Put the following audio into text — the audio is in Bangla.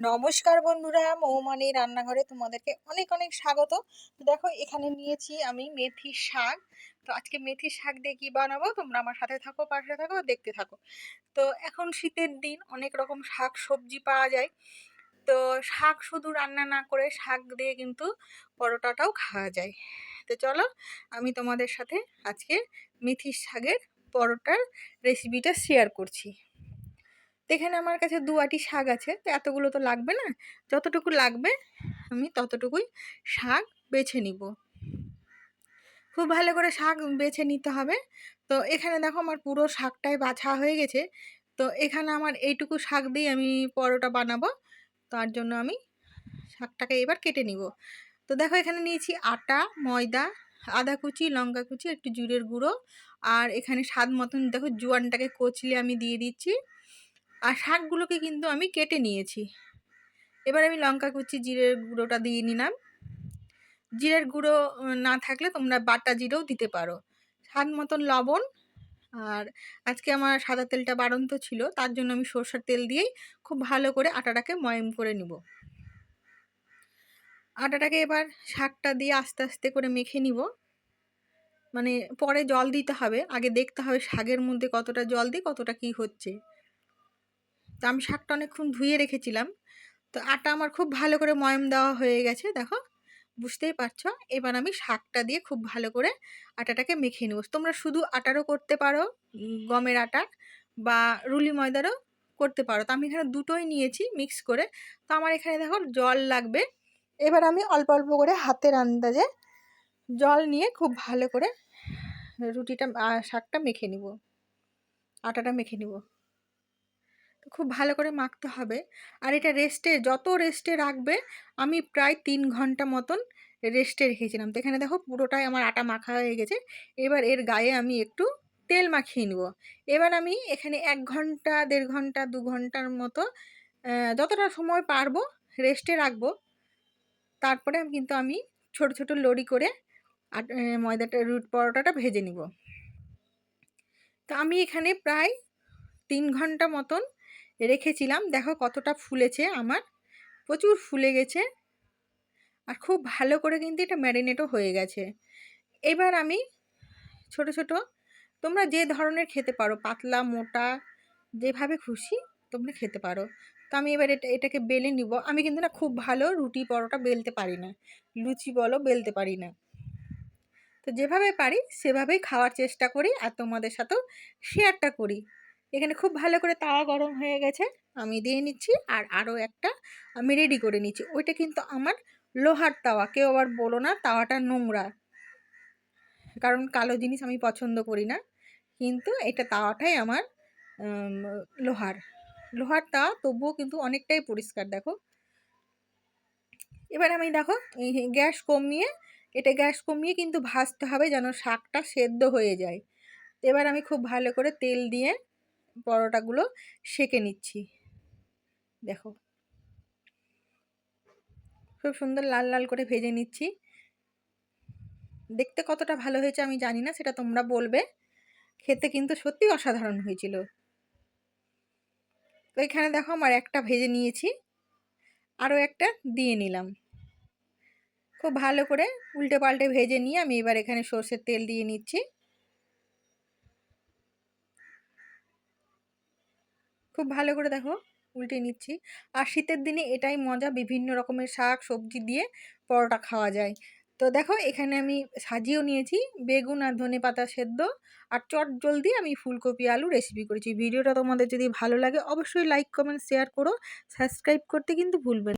নমস্কার বন্ধুরা মৌমানি রান্নাঘরে তোমাদেরকে অনেক অনেক স্বাগত। দেখো, এখানে নিয়েছি আমি মেথি শাক। তো আজকে মেথি শাক দিয়ে কী বানাবো? তোমরা আমার সাথে থাকো, পাশে থাকো, দেখতে থাকো। তো এখন শীতের দিন, অনেক রকম শাক সবজি পাওয়া যায়। তো শাক শুধু রান্না না করে শাক দিয়ে কিন্তু পরোটাটাও খাওয়া যায়। তো চলো, আমি তোমাদের সাথে আজকে মেথির শাকের পরোটার রেসিপিটা শেয়ার করছি। তো এখানে আমার কাছে দু আটি শাক আছে। তো এতগুলো তো লাগবে না। যতটুকু লাগবে, আমি ততটুকুই শাক বেছে নিব। খুব ভালো করে শাক বেছে নিতে হবে। তো এখানে দেখো আমার পুরো শাকটাই বাছা হয়ে গেছে। তো এখানে আমার এইটুকু শাক দিয়ে আমি পরোটা বানাবো। তার জন্য আমি শাকটাকে এবার কেটে নিব। তো দেখো এখানে নিয়েছি আটা, ময়দা, আদা কুচি, লঙ্কা কুচি, একটু জুড়ের গুঁড়ো। আর এখানে স্বাদ মতন দেখো জোয়ানটাকে কচলে আমি দিয়ে দিচ্ছি। আর শাকগুলোকে কিন্তু আমি কেটে নিয়েছি। এবার আমি লঙ্কা কুচি, জিরের গুঁড়োটা দিয়ে নিলাম। জিরের গুঁড়ো না থাকলে তোমরা বাটা জিরেও দিতে পারো। স্বাদ মতন লবণ আর আজকে আমার সাদা তেলটা বাড়ন্ত ছিল, তার জন্য আমি সর্ষের তেল দিয়েই খুব ভালো করে আটাটাকে ময়ম করে নিব। আটাটাকে এবার শাকটা দিয়ে আস্তে আস্তে করে মেখে নিব। মানে পরে জল দিতে হবে, আগে দেখতে হবে শাকের মধ্যে কতটা জল দিই, কতটা কি হচ্ছে। তো আমি শাকটা অনেকক্ষণ ধুয়ে রেখেছিলাম। তো আটা আমার খুব ভালো করে ময়ম দেওয়া হয়ে গেছে, দেখো। বুঝতেই পারছ? এবার আমি শাকটা দিয়ে খুব ভালো করে আটাটাকে মেখে নেব। তোমরা শুধু আটারও করতে পারো, গমের আটা বা রুলি ময়দারও করতে পারো। তো আমি এখানে দুটোই নিয়েছি মিক্স করে। তো আমার এখানে দেখো জল লাগবে। এবার আমি অল্প অল্প করে হাতের আন্দাজে জল নিয়ে খুব ভালো করে রুটিটা শাকটা মেখে নিব। আটাটা মেখে নিব। খুব ভালো করে মাখতে হবে। আর এটা রেস্টে যত রেস্টে রাখবে, আমি প্রায় তিন ঘণ্টা মতন রেস্টে রেখেছিলাম। তো এখানে দেখো পুরোটাই আমার আটা মাখা হয়ে গেছে। এবার এর গায়ে আমি একটু তেল মাখিয়ে নেব। এবার আমি এখানে এক ঘণ্টা, দেড় ঘণ্টা, দু ঘণ্টার মতো যতটা সময় পারব রেস্টে রাখব। তারপরে কিন্তু আমি ছোট ছোট লড়ি করে ময়দাটা, রুট পরোটাটা ভেজে নিব। তো আমি এখানে প্রায় তিন ঘণ্টা মতন রেখেছিলাম। দেখো কতটা ফুলেছে আমার। প্রচুর ফুলে গেছে। আর খুব ভালো করে কিন্তু এটা ম্যারিনেটও হয়ে গেছে। এবার আমি ছোট ছোট, তোমরা যে ধরনের খেতে পারো, পাতলা, মোটা, যেভাবে খুশি তোমরা খেতে পারো। তো আমি এবার এটা, এটাকে বেলে নিব। আমি কিন্তু না খুব ভালো রুটি পরোটা বেলতে পারি না। লুচি বলো বেলতে পারি না। তো যেভাবে পারি সেভাবেই খাওয়ার চেষ্টা করি আর তোমাদের সাথেও শেয়ারটা করি। এখানে খুব ভালো করে তাওয়া গরম হয়ে গেছে, আমি দিয়ে নিচ্ছি আর আরও একটা আমি রেডি করে নিচ্ছি। ওইটা কিন্তু আমার লোহার তাওয়া, কেউ আবার বলো না তাওয়াটা নোংরা। কারণ কালো জিনিস আমি পছন্দ করি না, কিন্তু এটা তাওয়াটাই আমার লোহার। লোহার তাওয়া তবুও কিন্তু অনেকটাই পরিষ্কার, দেখো। এবার আমি দেখো গ্যাস কমিয়ে, এটা গ্যাস কমিয়ে কিন্তু ভাজতে হবে যেন শাকটা সেদ্ধ হয়ে যায়। এবার আমি খুব ভালো করে তেল দিয়ে পরোটাগুলো সেকে নিচ্ছি। দেখো। খুব সুন্দর লাল লাল করে ভেজে নিচ্ছি। দেখতে কতটা ভালো হয়েছে আমি জানি না, সেটা তোমরা বলবে। খেতে কিন্তু সত্যি অসাধারণ হয়েছিল। তো এখানে দেখো আমার একটা ভেজে নিয়েছি, আরও একটা দিয়ে নিলাম। খুব ভালো করে উল্টে পাল্টে ভেজে নিয়ে আমি এবার এখানে সর্ষের তেল দিয়ে নিচ্ছি। খুব ভালো করে দেখো, উল্টে নিচ্ছি। আর শীতের দিনে এটাই মজা, বিভিন্ন রকমের শাক, সবজি দিয়ে পরোটা খাওয়া যায়। তো দেখো, এখানে আমি সাজিয়েও নিয়েছি বেগুন আর ধনে পাতা সেদ্ধ আর চট জলদি আমি ফুলকপি, আলু রেসিপি করেছি। ভিডিওটা তোমাদের যদি ভালো লাগে, অবশ্যই লাইক কমেন্ট শেয়ার করো। সাবস্ক্রাইব করতে কিন্তু ভুলবেন